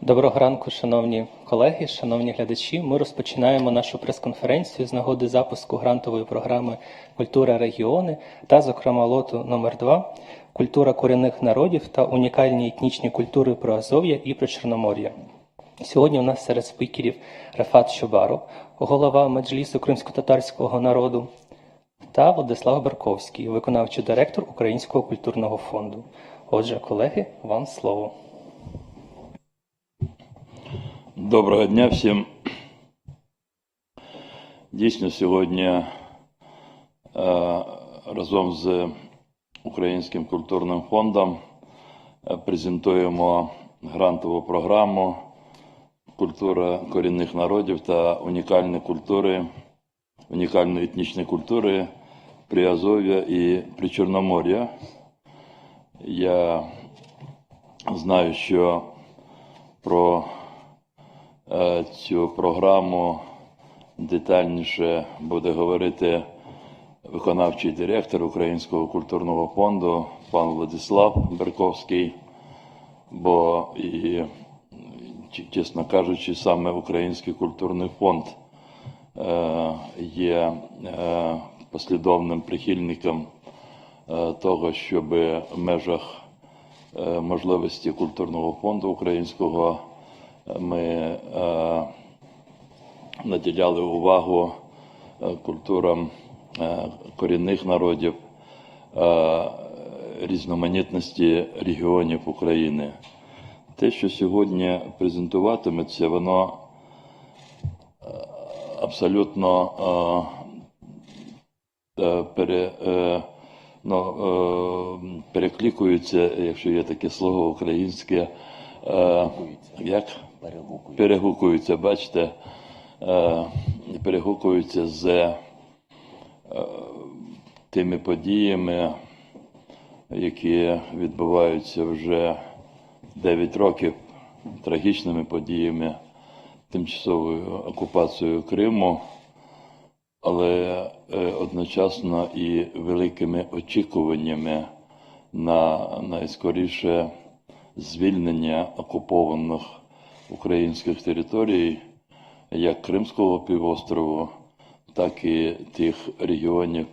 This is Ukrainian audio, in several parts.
Доброго ранку, шановні колеги, шановні глядачі. Ми розпочинаємо нашу прес-конференцію з нагоди запуску грантової програми Культура регіони та, зокрема, лоту номер 2 Культура корінних народів та унікальні етнічні культури Приазов'я і Причорномор'я. Сьогодні у нас серед спікерів Рафат Щобаров, голова Меджлісу кримсько-татарського народу, та Владислав Берковський, виконавчий директор Українського культурного фонду. Отже, колеги, вам слово. Доброго дня всім. Дійсно, сьогодні е, разом з Українським культурним фондом е, презентуємо грантову програму Культура корінних народів та унікальні культури, унікальної етнічної культури Приазов'я і Причорномор'я. Я знаю, що про цю програму детальніше буде говорити виконавчий директор Українського культурного фонду пан Владислав Берковський, бо і, чесно кажучи, саме Український культурний фонд е, є е, послідовним прихильником е, того, щоб в межах е, можливості культурного фонду українського е, ми е, наділяли увагу е, культурам е, корінних народів, різноманітності регіонів України. Те, що сьогодні презентуватиметься, воно абсолютно пере, ну, перекликуються, якщо є таке слово українське, як? Перегукують. перегукуються, бачите, е, перегукуються з е, тими подіями, які відбуваються вже 9 років, трагічними подіями, тимчасовою окупацією Криму, але е, одночасно і великими очікуваннями на найскоріше звільнення окупованих українських територій, як Кримського півострову, так і тих регіонів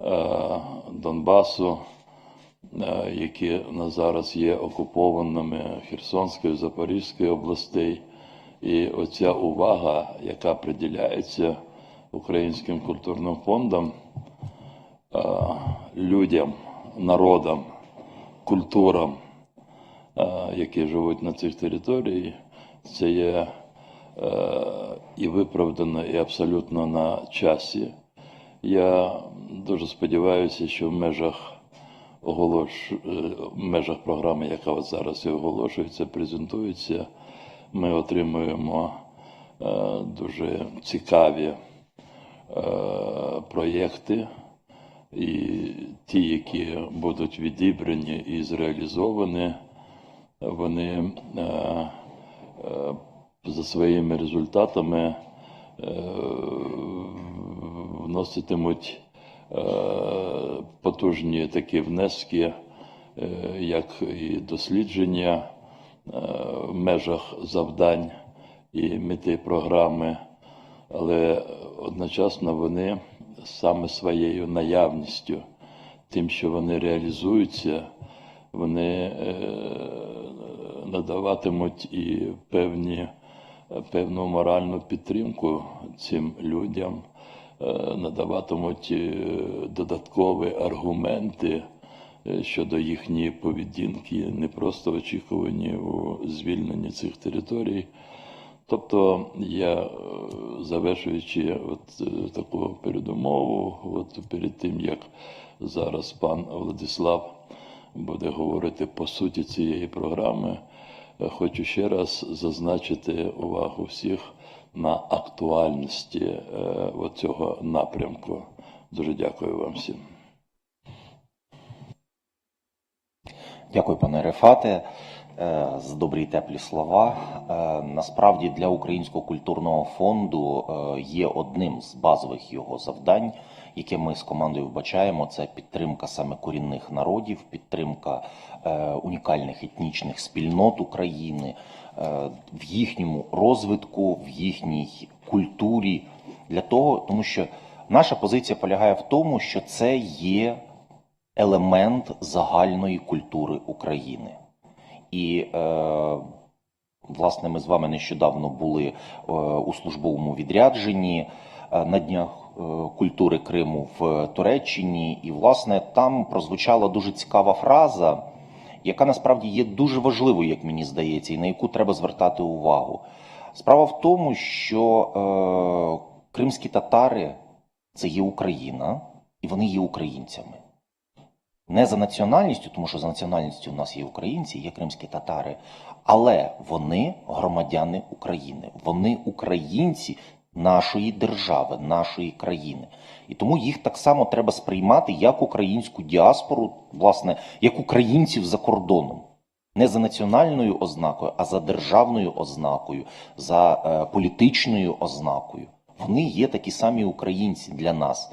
е, Донбасу, е, які на зараз є окупованими Херсонської, Запорізької областей. І оця увага, яка приділяється Українським культурним фондом, е, людям, народам, культурам, які живуть на цих територіях, це є е, і виправдано, і абсолютно на часі. Я дуже сподіваюся, що в межах оголош... е, в межах програми, яка от зараз і оголошується, презентується, ми отримуємо е, дуже цікаві проєкти, і ті, які будуть відібрані і зреалізовані, вони е, за своїми результатами е, вноситимуть е, потужні такі внески, е, як і дослідження е, в межах завдань і мети програми, але одночасно вони саме своєю наявністю, тим, що вони реалізуються, вони е, надаватимуть і певні, певну моральну підтримку цим людям, е, надаватимуть е, додаткові аргументи е, щодо їхньої поведінки, не просто очікувані у звільненні цих територій. Тобто я, е, завершуючи от е, таку передумову, от перед тим як зараз пан Владислав буде говорити по суті цієї програми, е, хочу ще раз зазначити увагу всіх на актуальності е, цього напрямку. Дуже дякую вам всім. Дякую, пане Рефате, е, за добрі і теплі слова. Насправді для Українського культурного фонду є одним з базових його завдань яке ми з командою вбачаємо, це підтримка саме корінних народів, підтримка е, унікальних етнічних спільнот України е, в їхньому розвитку, в їхній культурі. Для того, тому що наша позиція полягає в тому, що це є елемент загальної культури України. І е, власне ми з вами нещодавно були е, у службовому відрядженні е, на днях культури Криму в Туреччині, і власне там прозвучала дуже цікава фраза, яка насправді є дуже важливою, як мені здається, і на яку треба звертати увагу. Справа в тому, що е, кримські татари це є Україна, і вони є українцями. Не за національністю, тому що за національністю у нас є українці, є кримські татари, але вони громадяни України, вони українці нашої держави, нашої країни. І тому їх так само треба сприймати як українську діаспору, власне, як українців за кордоном. Не за національною ознакою, а за державною ознакою, за е, політичною ознакою. Вони є такі самі українці для нас.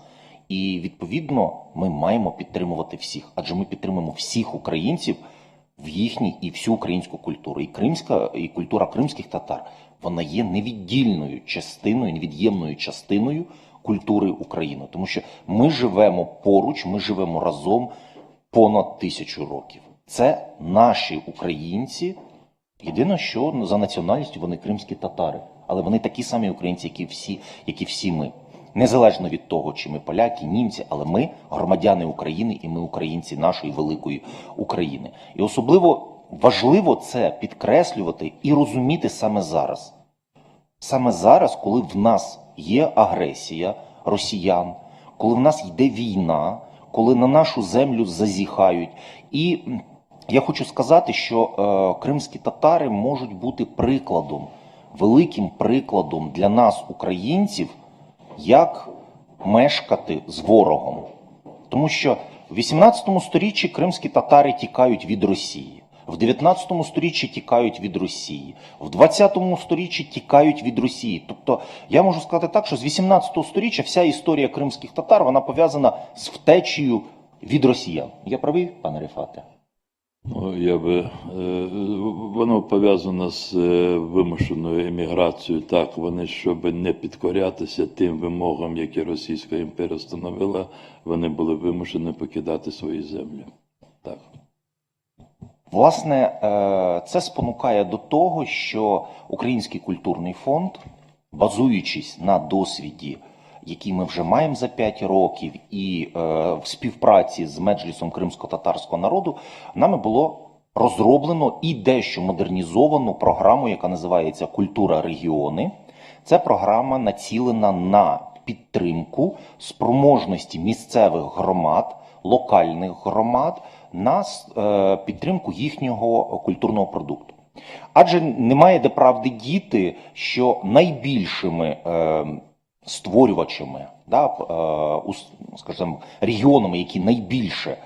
І відповідно ми маємо підтримувати всіх, адже ми підтримуємо всіх українців в їхній і всю українську культуру. І кримська, і культура кримських татар вона є невіддільною частиною, невід'ємною частиною культури України, тому що ми живемо поруч, ми живемо разом понад тисячу років. Це наші українці. Єдине, що за національністю вони кримські татари, але вони такі самі українці, які всі, які всі ми. Незалежно від того, чи ми поляки, німці, але ми громадяни України і ми українці нашої великої України. І особливо важливо це підкреслювати і розуміти саме зараз. Саме зараз, коли в нас є агресія росіян, коли в нас йде війна, коли на нашу землю зазіхають. І я хочу сказати, що е, кримські татари можуть бути прикладом, великим прикладом для нас, українців, як мешкати з ворогом. Тому що в 18 сторіччі кримські татари тікають від Росії, в 19 сторіччі тікають від Росії, в 20 сторіччі тікають від Росії. Тобто я можу сказати так, що з 18 сторіччя вся історія кримських татар вона пов'язана з втечею від росіян. Я правий, пане Рефате? Ну, я би, е, воно пов'язано з е, вимушеною еміграцією. Так, вони, щоб не підкорятися тим вимогам, які Російська імперія встановила, вони були вимушені покидати свої землі. Так. Власне, е, це спонукає до того, що Український культурний фонд, базуючись на досвіді, який ми вже маємо за 5 років, і е, в співпраці з Меджлісом кримсько-татарського народу, нами було розроблено і дещо модернізовано програму, яка називається Культура регіони. Це програма націлена на підтримку спроможності місцевих громад, локальних громад на е, підтримку їхнього культурного продукту. Адже немає де правди діти, що найбільшими е, створювачами, да, е, скажімо, регіонами, які найбільше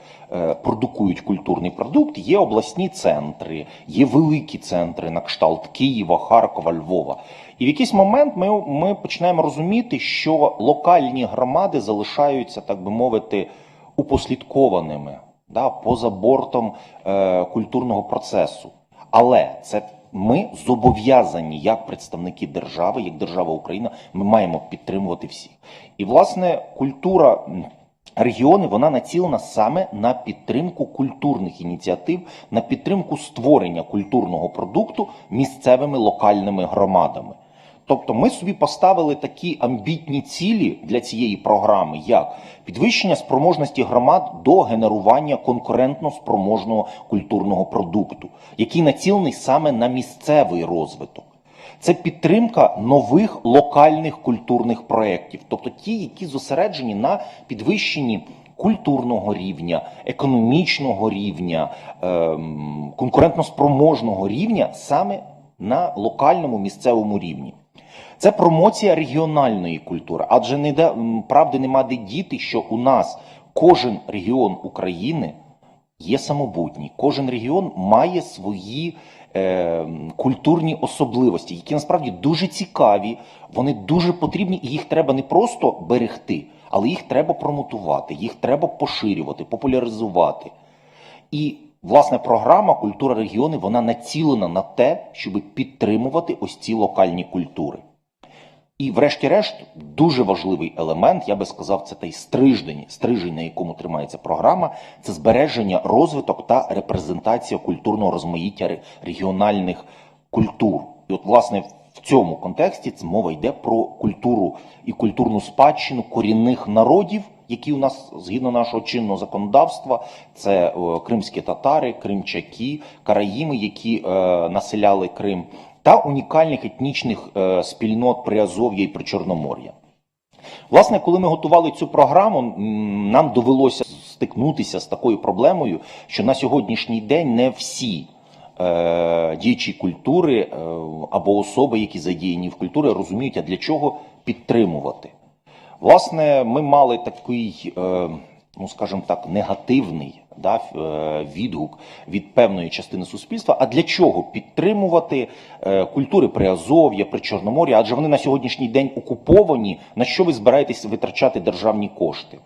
продукують культурний продукт, є обласні центри, є великі центри на кшталт Києва, Харкова, Львова. І в якийсь момент ми, ми починаємо розуміти, що локальні громади залишаються, так би мовити, упослідкованими, да, поза бортом е, культурного процесу. Але це ми зобов'язані як представники держави, як держава Україна, ми маємо підтримувати всіх. І власне культура регіони вона націлена саме на підтримку культурних ініціатив, на підтримку створення культурного продукту місцевими локальними громадами. Тобто ми собі поставили такі амбітні цілі для цієї програми, як підвищення спроможності громад до генерування конкурентно спроможного культурного продукту, який націлений саме на місцевий розвиток. Це підтримка нових локальних культурних проєктів, тобто ті, які зосереджені на підвищенні культурного рівня, економічного рівня, ем, конкурентноспроможного рівня саме на локальному місцевому рівні. Це промоція регіональної культури, адже не м, правди нема де діти, що у нас кожен регіон України є самобутній. Кожен регіон має свої е, культурні особливості, які насправді дуже цікаві, вони дуже потрібні, і їх треба не просто берегти, але їх треба промотувати, їх треба поширювати, популяризувати. І власне програма Культура регіони вона націлена на те, щоб підтримувати ось ці локальні культури. І, врешті-решт, дуже важливий елемент, я би сказав, це той стриждень, стрижень, на якому тримається програма, це збереження, розвиток та репрезентація культурного розмаїття регіональних культур. І от, власне, в цьому контексті це мова йде про культуру і культурну спадщину корінних народів, які у нас згідно нашого чинного законодавства, це е, кримські татари, кримчаки, караїми, які е, населяли Крим, та унікальних етнічних е, спільнот Приазов'я і Причорномор'я. Власне, коли ми готували цю програму, нам довелося стикнутися з такою проблемою, що на сьогоднішній день не всі е, діячі культури е, або особи, які задіяні в культурі, розуміють, а для чого підтримувати. Власне, ми мали такий, е, ну скажімо так, негативний да, е, відгук від певної частини суспільства. А для чого підтримувати е, культури Приазов'я, Причорномор'я? Адже вони на сьогоднішній день окуповані. На що ви збираєтесь витрачати державні кошти?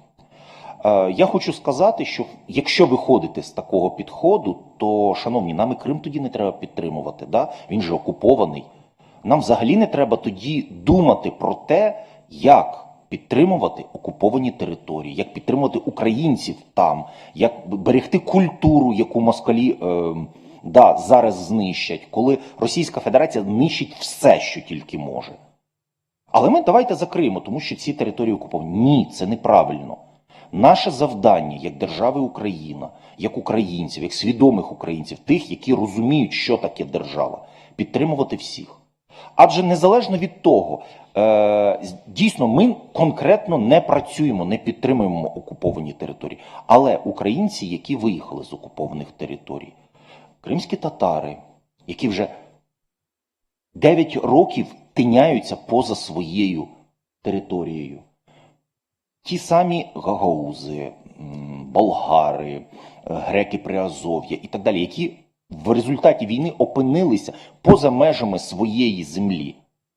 Е, Я хочу сказати, що якщо виходити з такого підходу, то, шановні, нам і Крим тоді не треба підтримувати. Да? Він же окупований. Нам взагалі не треба тоді думати про те, як підтримувати окуповані території, як підтримувати українців там, як берегти культуру, яку москалі е, да, зараз знищать, коли Російська Федерація нищить все, що тільки може. Але ми давайте закриємо, тому що ці території окуповані. Ні, це неправильно. Наше завдання як держави Україна, як українців, як свідомих українців, тих, які розуміють, що таке держава, підтримувати всіх. Адже незалежно від того, е, дійсно, ми конкретно не працюємо, не підтримуємо окуповані території. Але українці, які виїхали з окупованих територій, кримські татари, які вже 9 років тиняються поза своєю територією. Ті самі гагаузи, болгари, греки Приазов'я і так далі, які в результаті війни опинилися поза межами своєї землі,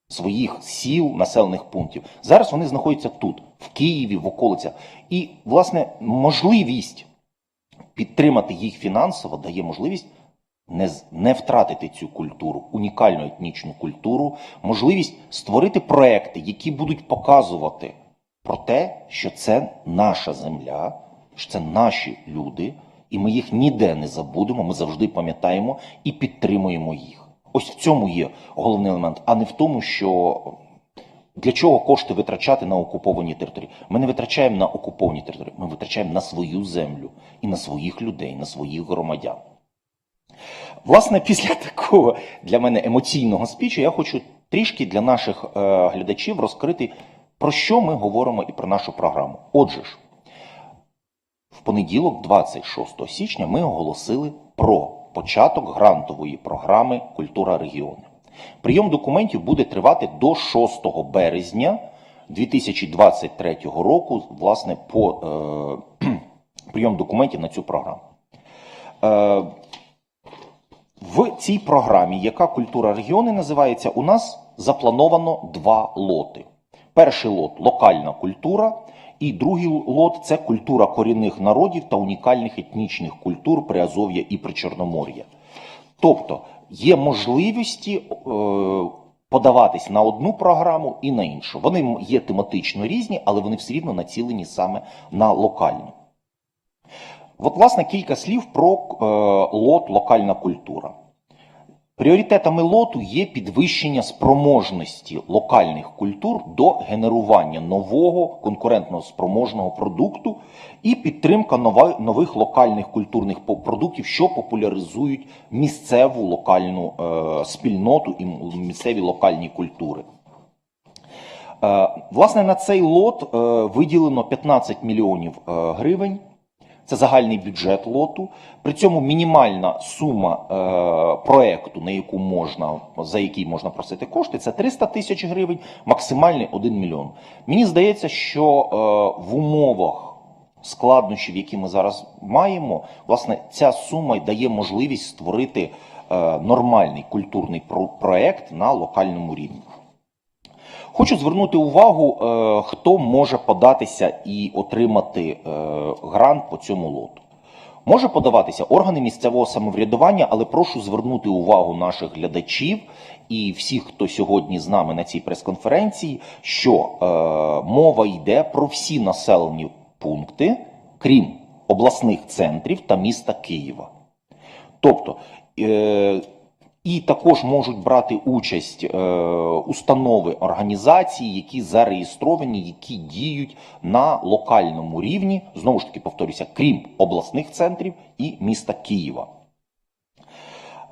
своїх сіл, населених пунктів. Зараз вони знаходяться тут, в Києві, в околицях. І, власне, можливість підтримати їх фінансово дає можливість не, не втратити цю культуру, унікальну етнічну культуру, можливість створити проекти, які будуть показувати про те, що це наша земля, що це наші люди, і ми їх ніде не забудемо, ми завжди пам'ятаємо і підтримуємо їх. Ось в цьому є головний елемент, а не в тому, що для чого кошти витрачати на окуповані території? Ми не витрачаємо на окуповані території, ми витрачаємо на свою землю і на своїх людей, на своїх громадян. Власне, після такого для мене емоційного спічу я хочу трішки для наших е, глядачів розкрити, про що ми говоримо і про нашу програму. Отже ж, понеділок, 26 січня, ми оголосили про початок грантової програми Культура регіону. Прийом документів буде тривати до 6 березня 2023 року, власне, по е, прийом документів на цю програму. Е, в цій програмі, яка культура регіони називається, у нас заплановано два лоти. Перший лот локальна культура, і другий лот це культура корінних народів та унікальних етнічних культур Приазов'я і Причорномор'я. Тобто є можливості е, подаватись на одну програму і на іншу. Вони є тематично різні, але вони все рівно націлені саме на локальну. От, власне, кілька слів про е, лот локальна культура. Пріоритетами лоту є підвищення спроможності локальних культур до генерування нового конкурентно спроможного продукту і підтримка нових локальних культурних продуктів, що популяризують місцеву локальну е, спільноту і місцеві локальні культури. Е, Власне, на цей лот е, виділено 15 мільйонів гривень. Це загальний бюджет лоту. При цьому мінімальна сума е, проекту, на яку можна, за який можна просити кошти, це 300 тисяч гривень, максимальний 1 мільйон. Мені здається, що е, в умовах складнощів, які ми зараз маємо, власне, ця сума дає можливість створити е, нормальний культурний про- проект на локальному рівні. Хочу звернути увагу, е, хто може податися і отримати е, грант по цьому лоту. Може подаватися органи місцевого самоврядування, але прошу звернути увагу наших глядачів і всіх, хто сьогодні з нами на цій прес-конференції, що е, мова йде про всі населені пункти, крім обласних центрів та міста Києва. Тобто, е, і також можуть брати участь е, установи організації, які зареєстровані, які діють на локальному рівні, знову ж таки повторюся, крім обласних центрів і міста Києва.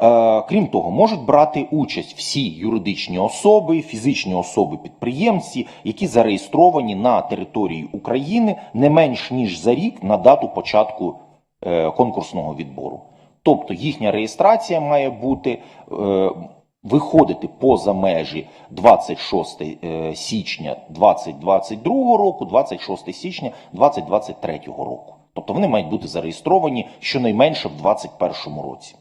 Е, Крім того, можуть брати участь всі юридичні особи, фізичні особи-підприємці, які зареєстровані на території України не менш ніж за рік на дату початку е, конкурсного відбору. Тобто їхня реєстрація має бути е, виходити поза межі 26 е, січня 2022 року, 26 січня 2023 року. Тобто вони мають бути зареєстровані щонайменше в 2021 році.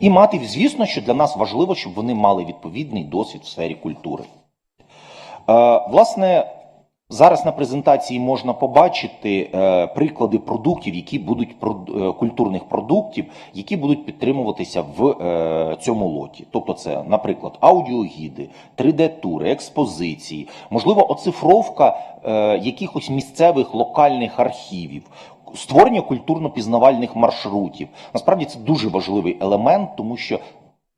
І мати, звісно, що для нас важливо, щоб вони мали відповідний досвід в сфері культури. Е, власне, зараз на презентації можна побачити е, приклади продуктів, які будуть прод- е, культурних продуктів, які будуть підтримуватися в е, цьому лоті. Тобто, це, наприклад, аудіогіди, 3D-тури, експозиції, можливо, оцифровка е, якихось місцевих локальних архівів. Створення культурно-пізнавальних маршрутів. Насправді це дуже важливий елемент, тому що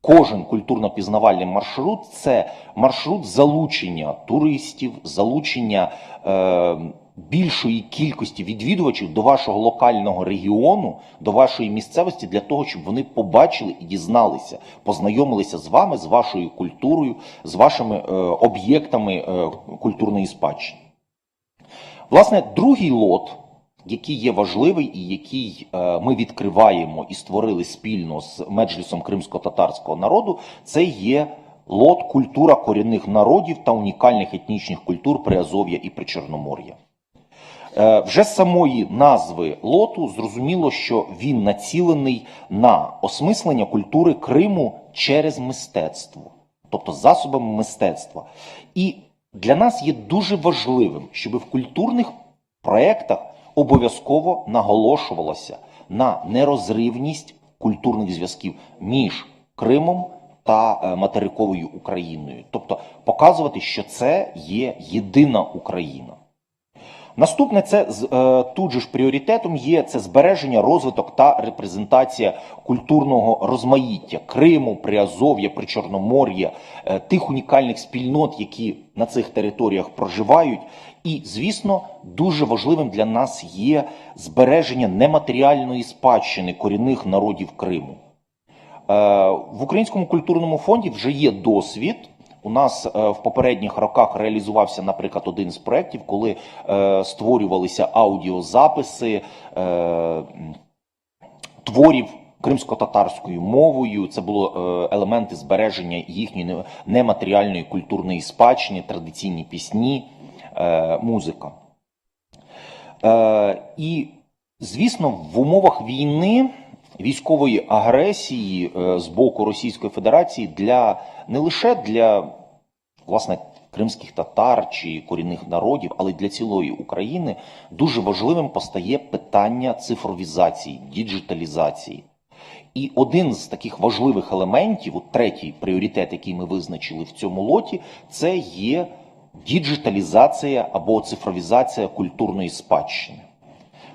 кожен культурно-пізнавальний маршрут це маршрут залучення туристів, залучення е, більшої кількості відвідувачів до вашого локального регіону, до вашої місцевості, для того, щоб вони побачили і дізналися, познайомилися з вами, з вашою культурою, з вашими е, об'єктами е, культурної спадщини. Власне, другий лот, який є важливий і який е, ми відкриваємо і створили спільно з меджлісом кримсько-татарського народу, це є лот культура корінних народів та унікальних етнічних культур Приазов'я і Причорномор'я. Е, Вже з самої назви лоту зрозуміло, що він націлений на осмислення культури Криму через мистецтво, тобто засобами мистецтва. І для нас є дуже важливим, щоб в культурних проєктах обов'язково наголошувалося на нерозривність культурних зв'язків між Кримом та е, материковою Україною, тобто показувати, що це є єдина Україна. Наступне це е, тут же ж пріоритетом є це збереження, розвиток та репрезентація культурного розмаїття Криму, Приазов'я, Причорномор'я, е, тих унікальних спільнот, які на цих територіях проживають. І, звісно, дуже важливим для нас є збереження нематеріальної спадщини корінних народів Криму. Е, В Українському культурному фонді вже є досвід. У нас е, в попередніх роках реалізувався, наприклад, один з проєктів, коли е, створювалися аудіозаписи творів кримсько-татарською мовою. Це були елементи збереження їхньої нематеріальної культурної спадщини, традиційні пісні, музика. Е, і, звісно, в умовах війни, військової агресії е, з боку Російської Федерації для не лише для власне кримських татар чи корінних народів, але й для цілої України дуже важливим постає питання цифровізації, діджиталізації. І один з таких важливих елементів, от третій пріоритет, який ми визначили в цьому лоті, це є діджиталізація або цифровізація культурної спадщини.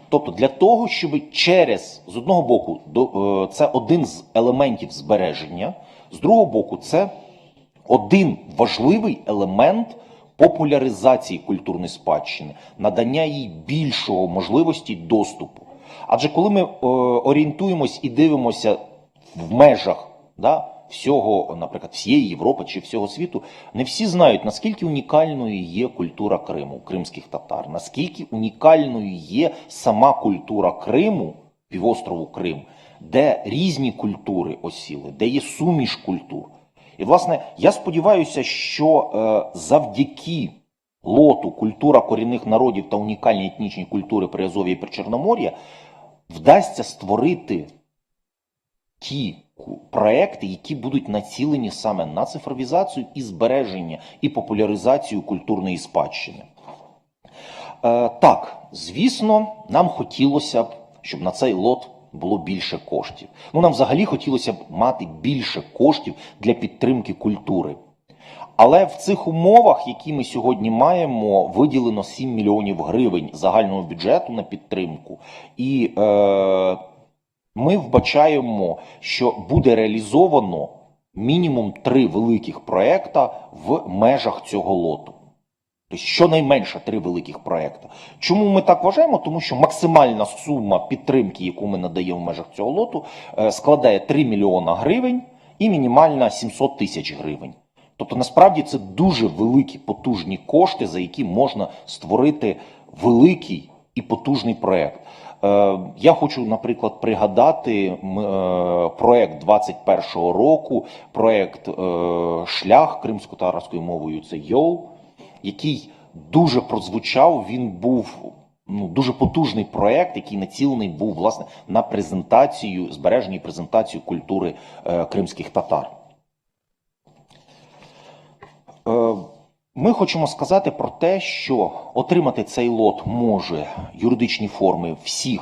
Тобто для того, щоб через з одного боку е, це один з елементів збереження, з другого боку, це один важливий елемент популяризації культурної спадщини, надання їй більшого можливості доступу. Адже коли ми е, орієнтуємось і дивимося в межах да, всього, наприклад, всієї Європи чи всього світу, не всі знають, наскільки унікальною є культура Криму, кримських татар, наскільки унікальною є сама культура Криму, півострову Крим, де різні культури осіли, де є суміш культур. І, власне, я сподіваюся, що е, завдяки лоту культура корінних народів та унікальні етнічні культури Приазов'я і Причорномор'я вдасться створити ті проекти, які будуть націлені саме на цифровізацію і збереження і популяризацію культурної спадщини. Е, так, звісно, нам хотілося б, щоб на цей лот було більше коштів. Ну, нам взагалі хотілося б мати більше коштів для підтримки культури. Але в цих умовах, які ми сьогодні маємо, виділено 7 мільйонів гривень загального бюджету на підтримку, і е, ми вбачаємо, що буде реалізовано мінімум три великих проекта в межах цього лоту. Тобто щонайменше три великих проекти. Чому ми так вважаємо? Тому що максимальна сума підтримки, яку ми надаємо в межах цього лоту, е, складає 3 мільйона гривень і мінімальна 700 тисяч гривень. Тобто, насправді це дуже великі потужні кошти, за які можна створити великий і потужний проект. Е, Я хочу, наприклад, пригадати е, проект 21-го року, проект е, Шлях кримсько-татарською мовою це ЙОУ, який дуже прозвучав. Він був ну, дуже потужний проект, який націлений був власне на презентацію, збереження і презентацію культури кримських татар. Е, Ми хочемо сказати про те, що отримати цей лот може юридичні форми всіх,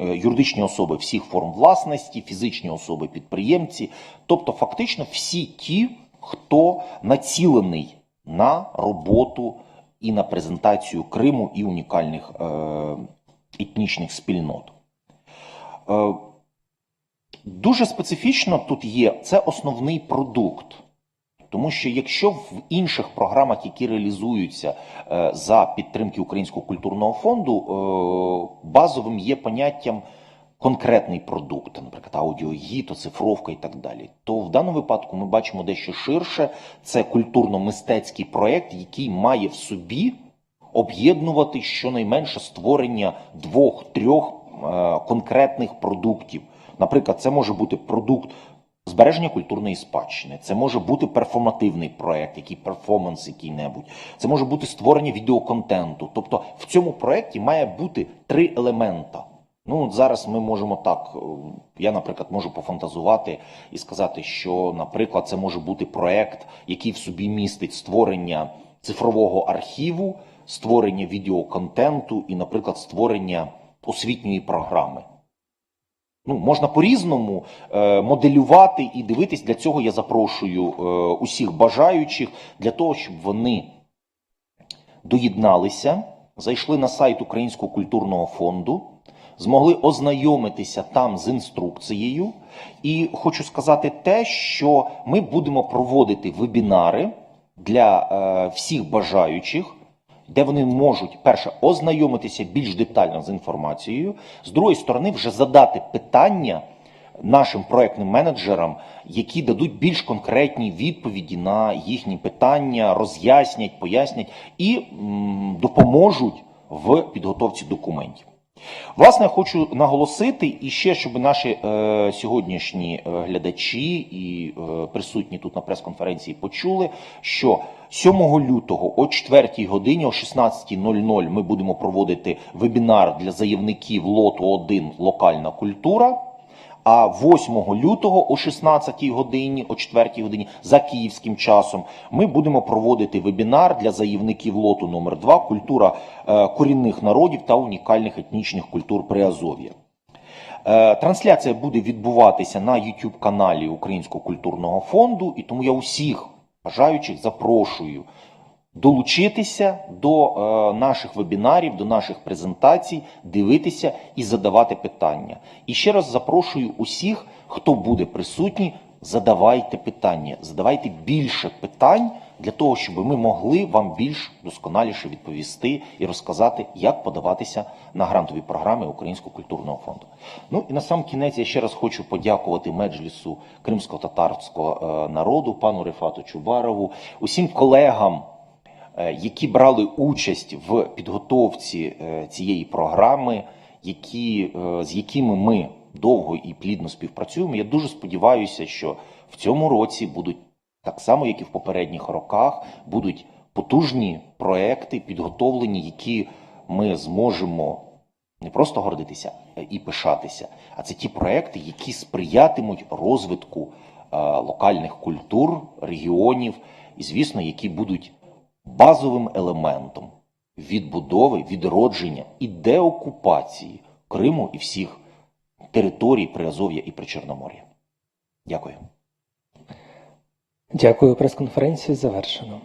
е, юридичні особи всіх форм власності, фізичні особи підприємці, тобто фактично всі ті, хто націлений на роботу і на презентацію Криму і унікальних е, етнічних спільнот. Е, Дуже специфічно тут є це основний продукт. Тому що якщо в інших програмах, які реалізуються е, за підтримки Українського культурного фонду, е, базовим є поняттям конкретний продукт, наприклад, аудіогід, оцифровка і так далі, то в даному випадку ми бачимо дещо ширше. Це культурно-мистецький проєкт, який має в собі об'єднувати щонайменше створення двох-трьох е, конкретних продуктів. Наприклад, це може бути продукт збереження культурної спадщини, це може бути перформативний проект, який перформанс який-небудь, це може бути створення відеоконтенту. Тобто в цьому проєкті має бути три елемента. Ну, от зараз ми можемо так. е, Я, наприклад, можу пофантазувати і сказати, що, наприклад, це може бути проект, який в собі містить створення цифрового архіву, створення відеоконтенту і, наприклад, створення освітньої програми. Ну, можна по-різному е, моделювати і дивитись. Для цього я запрошую е, усіх бажаючих для того, щоб вони доєдналися, зайшли на сайт Українського культурного фонду, змогли ознайомитися там з інструкцією. І хочу сказати те, що ми будемо проводити вебінари для е, всіх бажаючих де вони можуть перше ознайомитися більш детально з інформацією, з другої сторони, вже задати питання нашим проектним менеджерам, які дадуть більш конкретні відповіді на їхні питання, роз'яснять, пояснять і допоможуть в підготовці документів. Власне, хочу наголосити і ще, щоб наші е, сьогоднішні е, глядачі і е, присутні тут на прес-конференції почули, що 7 лютого о 4 годині, о 16.00 ми будемо проводити вебінар для заявників лоту 1 Локальна культура. А 8 лютого о 16 годині, о 4 годині за київським часом, ми будемо проводити вебінар для заявників лоту номер 2 культура е, корінних народів та унікальних етнічних культур Приазов'я. Е, Трансляція буде відбуватися на YouTube каналі Українського культурного фонду, і тому я усіх бажаючих запрошую долучитися до е, наших вебінарів, до наших презентацій, дивитися і задавати питання. І ще раз запрошую усіх, хто буде присутній, задавайте питання, задавайте більше питань для того, щоб ми могли вам більш досконаліше відповісти і розказати, як подаватися на грантові програми Українського культурного фонду. Ну і на сам кінець я ще раз хочу подякувати меджлісу кримсько-татарського е, народу, пану Рефату Чубарову, усім колегам які брали участь в підготовці е, цієї програми, які, е, з якими ми довго і плідно співпрацюємо. Я дуже сподіваюся, що в цьому році будуть так само, як і в попередніх роках, будуть потужні проекти підготовлені, які ми зможемо не просто гордитися е, і пишатися, а це ті проекти, які сприятимуть розвитку е, локальних культур, регіонів, і, звісно, які будуть базовим елементом відбудови, відродження і деокупації Криму і всіх територій Приазов'я і Причорномор'я. Дякую. Дякую, прес-конференцію завершено.